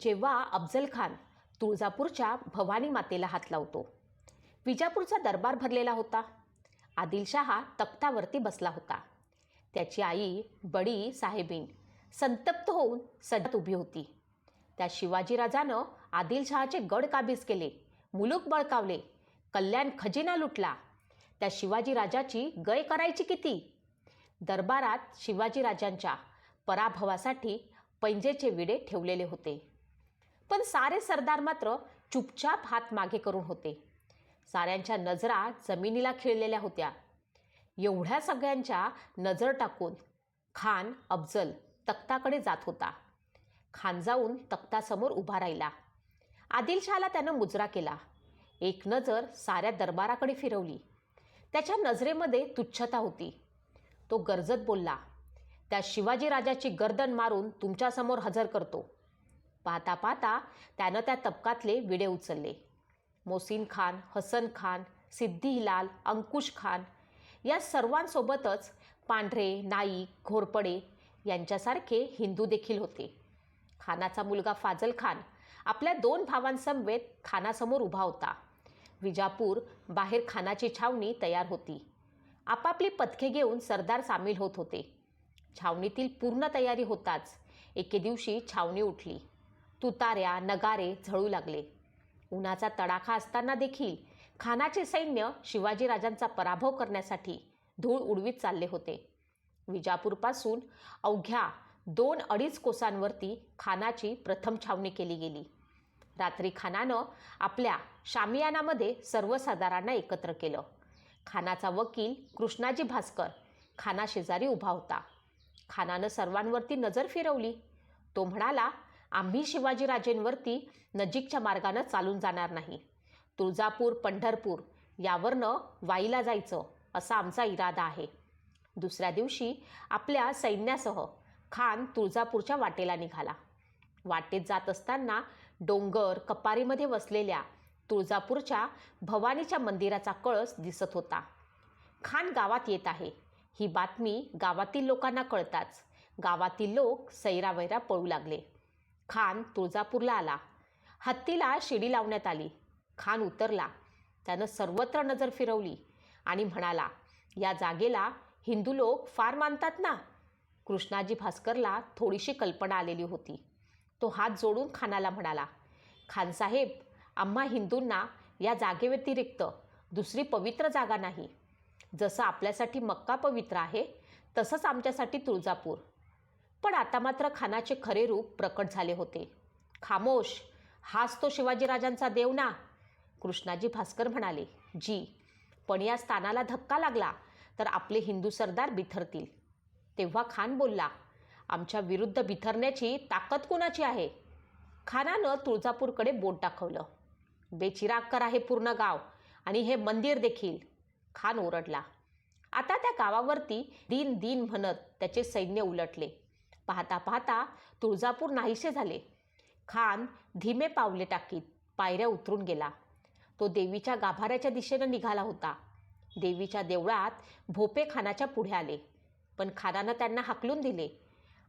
जेव्हा अफजल खान तुळजापूरच्या भवानी मातेला हात लावतो विजापूरचा दरबार भरलेला होता. आदिलशहा तख्तावरती बसला होता. त्याची आई बडी साहेबीन संतप्त होऊन सजत उभी होती. त्या शिवाजीराजानं आदिलशहाचे गड काबीज केले मुलूक बळकावले कल्याण खजिना लुटला. त्या शिवाजीराजाची गय करायची किती? दरबारात शिवाजीराजांच्या पराभवासाठी पैंजेचे विडे ठेवलेले होते. पण सारे सरदार मात्र चुपचाप हात मागे करून होते. साऱ्यांच्या नजरा जमिनीला खिळलेल्या होत्या. एवढ्या सगळ्यांच्या नजर टाकून खान अफजल तख्ताकडे जात होता. खान जाऊन तख्तासमोर उभा राहिला. आदिलशहाला त्यानं मुजरा केला. एक नजर साऱ्या दरबाराकडे फिरवली. त्याच्या नजरेमध्ये तुच्छता होती. तो गरजत बोलला त्या शिवाजीराजाची गर्दन मारून तुमच्यासमोर हजर करतो. पाहता पाहता त्यानं त्या तबकातले विडे उचलले. मोसीन खान हसन खान सिद्धी हिलाल अंकुश खान या सर्वांसोबतच पांढरे नाईक घोरपडे यांच्यासारखे हिंदू देखील होते. खानाचा मुलगा फाजल खान आपल्या दोन भावांसमवेत खानासमोर उभा होता. विजापूर बाहेर खानाची छावणी तयार होती. आपापली पथके घेऊन सरदार सामील होत होते. छावणीतील पूर्ण तयारी होताच एके दिवशी छावणी उठली. तुताऱ्या नगारे झळू लागले. उन्हाचा तडाखा असताना देखील खानाचे सैन्य शिवाजीराजांचा पराभव करण्यासाठी धूळ उडवीत चालले होते. विजापूरपासून अवघ्या दोन अडीच कोसांवरती खानाची प्रथम छावणी केली गेली. रात्री खानानं आपल्या शामियानामध्ये सर्वसाधारांना एकत्र केलं. खानाचा वकील कृष्णाजी भास्कर खानाशेजारी उभा होता. खानानं सर्वांवरती नजर फिरवली. तो म्हणाला आम्ही शिवाजीराजेंवरती नजीकच्या मार्गानं चालून जाणार नाही. तुळजापूर पंढरपूर यावरनं वाईला जायचं असा आमचा इरादा आहे. दुसऱ्या दिवशी आपल्या सैन्यासह खान तुळजापूरच्या वाटेला निघाला. वाटेत जात असताना डोंगर कपारीमध्ये वसलेल्या तुळजापूरच्या भवानीच्या मंदिराचा कळस दिसत होता. खान गावात येत आहे. ही बातमी गावातील लोकांना कळताच. गावातील लोक सैरावैरा पळू लागले. खान तुळजापूरला आला. हत्तीला शिडी लावण्यात आली. खान उतरला. त्यानं सर्वत्र नजर फिरवली आणि म्हणाला या जागेला हिंदू लोक फार मानतात ना? कृष्णाजी भास्करला थोडीशी कल्पना आलेली होती. तो हात जोडून खानाला म्हणाला खानसाहेब आम्हा हिंदूंना या जागेव्यतिरिक्त दुसरी पवित्र जागा नाही. जसं आपल्यासाठी मक्का पवित्र आहे तसंच आमच्यासाठी तुळजापूर. पण आता मात्र खानाचे खरे रूप प्रकट झाले होते. खामोश हाच तो शिवाजीराजांचा देव ना? कृष्णाजी भास्कर म्हणाले जी पण या स्थानाला धक्का लागला तर आपले हिंदू सरदार बिथरतील. तेव्हा खान बोलला आमच्या विरुद्ध बिथरण्याची ताकद कोणाची आहे? खानानं तुळजापूरकडे बोट दाखवलं. बेचिरागकर आहे पूर्ण गाव आणि हे मंदिर देखील. खान ओरडला. आता त्या गावावरती दिन दिन म्हणत त्याचे सैन्य उलटले. पाहता पाहता तुळजापूर नाहीसे झाले. खान धीमे पावले टाकीत पायऱ्या उतरून गेला. तो देवीच्या गाभाऱ्याच्या दिशेनं निघाला होता. देवीच्या देवळात भोपे खानाच्या पुढे आले. पण खानानं त्यांना हाकलून दिले.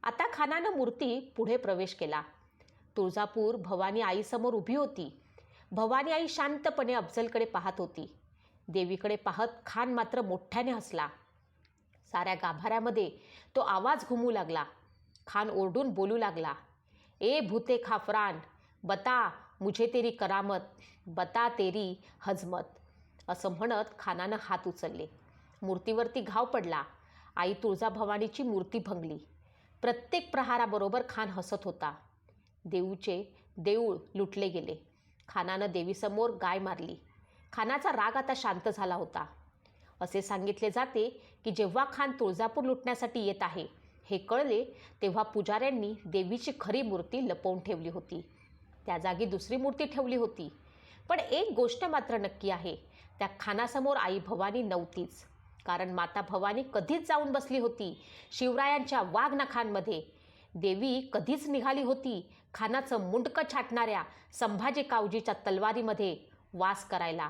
आता खानानं मूर्ती पुढे प्रवेश केला. तुळजापूर भवानी आईसमोर उभी होती. भवानी आई शांतपणे अफजलकडे पाहत होती. देवीकडे पाहत खान मात्र मोठ्याने हसला. साऱ्या गाभाऱ्यामध्ये तो आवाज घुमू लागला. खान ओरडून बोलू लागला. ए भूते खाफरान बता मुझे तेरी करामत बता तेरी हजमत असं म्हणत खानानं हात उचलले. मूर्तीवरती घाव पडला. आई तुळजाभवानीची मूर्ती भंगली. प्रत्येक प्रहाराबरोबर खान हसत होता. देऊचे देऊळ लुटले गेले. खानानं देवीसमोर गाय मारली. खानाचा राग आता शांत झाला होता. असे सांगितले जाते की जेव्हा खान तुळजापूर लुटण्यासाठी येत आहे हे कळले तेव्हा पुजाऱ्यांनी देवीची खरी मूर्ती लपवून ठेवली होती. त्या जागी दुसरी मूर्ती ठेवली होती. पण एक गोष्ट मात्र नक्की आहे त्या खानासमोर आई भवानी नव्हतीच. कारण माता भवानी कधीच जाऊन बसली होती. शिवरायांच्या वाघनखांमध्ये देवी कधीच निघाली होती. खानाचं मुंडकं छाटणाऱ्या संभाजी कावजीच्या तलवारीमध्ये वास करायला.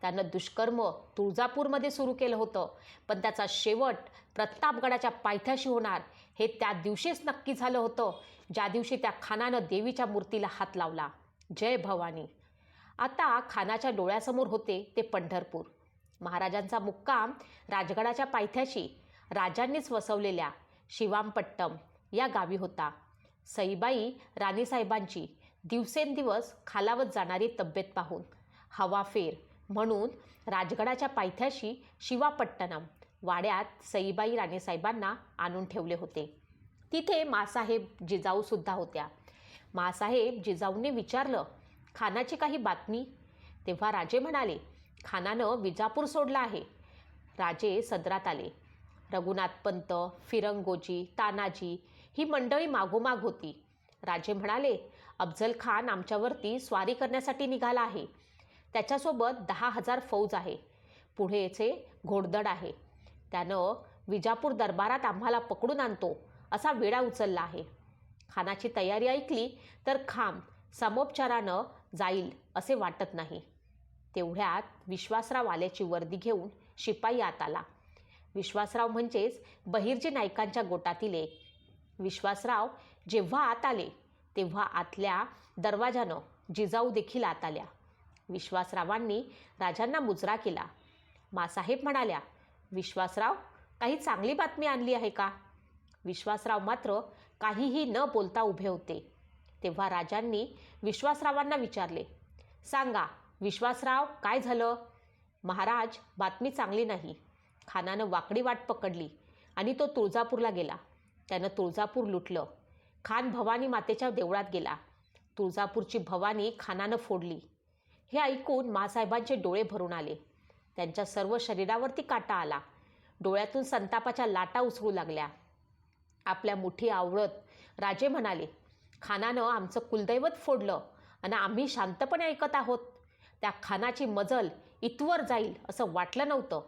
त्यानं दुष्कर्म तुळजापूरमध्ये सुरू केलं होतं. पण त्याचा शेवट प्रतापगडाच्या पायथ्याशी होणार हे त्या दिवशीच नक्की झालं होतं. ज्या दिवशी त्या खानानं देवीच्या मूर्तीला हात लावला. जय भवानी. आता खानाच्या डोळ्यासमोर होते ते पंढरपूर. महाराजांचा मुक्काम राजगडाच्या पायथ्याशी राजांनीच वसवलेल्या शिवामपट्टम या गावी होता. सईबाई राणीसाहेबांची दिवसेंदिवस खालावत जाणारी तब्येत पाहून हवाफेर म्हणून राजगडाच्या पायथ्याशी शिवापट्टणम वाड्यात सईबाई राणेसाहेबांना आणून ठेवले होते. तिथे मासाहेब जिजाऊसुद्धा होत्या. मासाहेब जिजाऊंनी विचारलं खानाची काही बातमी? तेव्हा राजे म्हणाले खानानं विजापूर सोडलं आहे. राजे सदरात आले. रघुनाथ पंत फिरंगोजी तानाजी ही मंडळी मागोमाग होती. राजे म्हणाले अफजल खान आमच्यावरती स्वारी करण्यासाठी निघाला आहे. त्याच्यासोबत दहा हजार फौज आहे. पुढेचे घोडदड आहे. त्यानं विजापूर दरबारात आम्हाला पकडून आणतो असा वेळा उचलला आहे. खानाची तयारी ऐकली तर खांब समोपचारानं जाईल असे वाटत नाही. तेवढ्यात विश्वासराव आल्याची वर्दी घेऊन शिपाई आत आला. विश्वासराव म्हणजेच बहिर्जी नायकांच्या गोटातील एक. विश्वासराव जेव्हा आत आले तेव्हा आतल्या दरवाजानं जिजाऊ देखील आत आल्या. विश्वासरावांनी राजांना मुजरा केला. मासाहेब म्हणाल्या विश्वासराव काही चांगली बातमी आणली आहे का? विश्वासराव मात्र काहीही न बोलता उभे होते. तेव्हा राजांनी विश्वासरावांना विचारले सांगा विश्वासराव काय झालं? महाराज बातमी चांगली नाही. खानानं वाकडी वाट पकडली आणि तो तुळजापूरला गेला. त्यानं तुळजापूर लुटलं. खान भवानी मातेच्या देवळात गेला. तुळजापूरची भवानी खानानं फोडली. हे ऐकून मासाहेबांचे डोळे भरून आले. त्यांच्या सर्व शरीरावरती काटा आला. डोळ्यातून संतापाच्या लाटा उसळू लागल्या. आपल्या मुठी आवळत राजे म्हणाले खानानं आमचं कुलदैवत फोडलं आणि आम्ही शांतपणे ऐकत आहोत. त्या खानाची मजल इतवर जाईल असं वाटलं नव्हतं.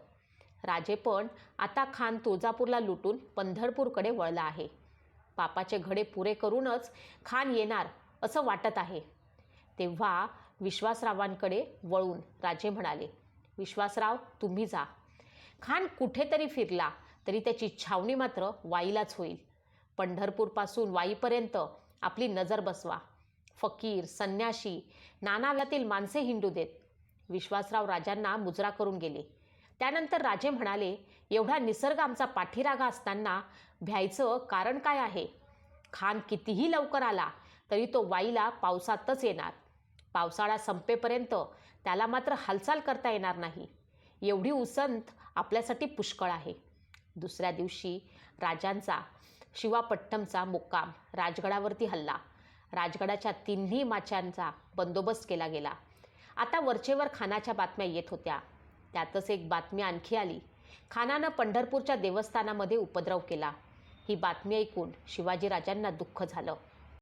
राजे पण आता खान तुळजापूरला लुटून पंढरपूरकडे वळला आहे. पापाचे घडे पुरे करूनच खान येणार असं वाटत आहे. तेव्हा विश्वासरावांकडे वळून राजे म्हणाले विश्वासराव तुम्ही जा. खान कुठेतरी फिरला तरी त्याची छावणी मात्र वाईलाच होईल. पंढरपूरपासून वाईपर्यंत आपली नजर बसवा. फकीर संन्याशी नानाव्यातील माणसे हिंडू देत. विश्वासराव राजांना मुजरा करून गेले. त्यानंतर राजे म्हणाले एवढा निसर्ग आमचा पाठीरागा असताना भ्यायचं कारण काय आहे? खान कितीही लवकर आला तरी तो वाईला पावसातच येणार. पावसाळा संपेपर्यंत त्याला मात्र हालचाल करता येणार नाही. एवढी उसंत आपल्यासाठी पुष्कळ आहे. दुसऱ्या दिवशी राजांचा शिवापट्टमचा मुक्काम राजगडावरती हल्ला राजगडाच्या तिन्ही माच्यांचा बंदोबस्त केला गेला. आता वरचेवर खानाच्या बातम्या येत होत्या. त्यातच एक बातमी आणखी आली. खानानं पंढरपूरच्या देवस्थानामध्ये उपद्रव केला. ही बातमी ऐकून शिवाजीराजांना दुःख झालं.